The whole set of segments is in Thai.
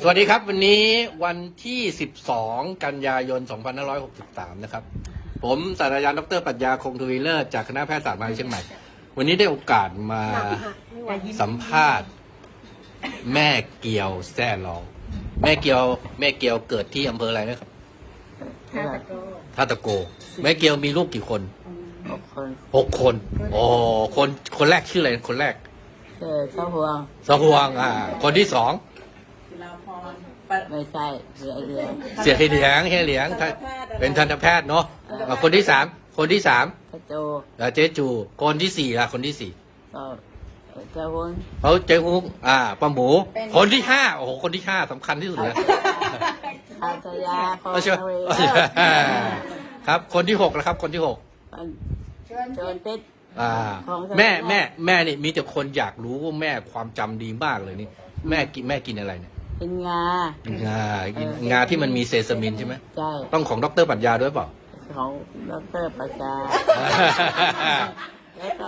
สวัสดีครับ วันนี้วันที่ 12 กันยายน 2563 นะครับ ผมศาสตราจารย์ดรปรัชญาคงทวีเลิศจากคณะแพทยศาสตร์มหาวิทยาลัยเชียงใหม่ วันนี้ได้โอกาสมาสัมภาษณ์ แม่เกียวแซ่ลอง แม่เกียว แม่เกียวเกิดที่อำเภออะไรนะครับท่าตะโกท่าตะโกแม่เกียวมีลูกกี่คนหกคนหกคนโอ้คนคนแรกชื่ออะไรคนแรกเจอเจ้าพวงสหวงอ่า คนที่สอง ไม่ใช่เสียเดียวเสียเหลียงเฮียเหลียงท่านเป็นทันตแพทย์เนาะอ่าคนที่สามคนที่สามกระโจเอ่อเจ๊จู คนที่สี่ละคนที่สี่ก็เจ้าพวงเขาเจ๊ฮุกอ่าป้าหมู คนที่ห้าโอ้โหคนที่ห้าสำคัญที่สุดเลยอาชยาคอเอาเชื่อทวีครับคนที่หกแล้วครับ คนที่หกโจนติดอ่าของเธอแม่แม่แม่นี่มีแต่คนอยากรู้ว่าแม่ความจำดีมากเลยนี่ แม่กินแม่กินอะไรเนี่ย กินงากินงากินงาที่มันมีเซซามินใช่ไหมใช่ต้องของดรปรัชญาด้วยเปล่า ของดรประจาแล้วก็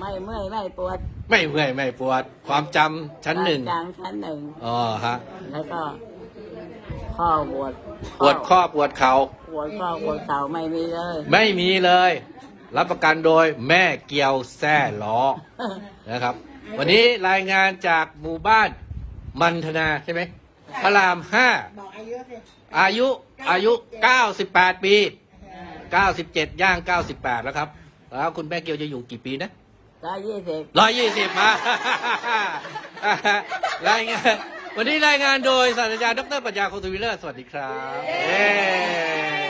ไม่เมื่อยไม่ปวดไม่เมื่อยไม่ปวด ความจำชั้นหนึ่ง จางชั้นหนึ่ง อ๋อฮะ แล้วก็ ข้อปวดปวดข้อปวดเข่าปวดข้อปวดเข่าไม่มีเลย ไม่มีเลย รับประกันโดยแม่เกียวแซ่ล้อนะครับ วันนี้รายงานจากหมู่บ้าน มันธนาใช่ไหมพระรามห้าบอกอายุสิอายุอายุ98ปี97ย่าง98แล้วครับ แล้วคุณแม่เกียวจะอยู่กี่ปีนะร้อยยี่สิบร้อยยี่สิบมารายงานวันนี้รายงานโดยศาสตราจารย์ดรปรัญญาโคตวิเลอร์สวัสดีครับเย้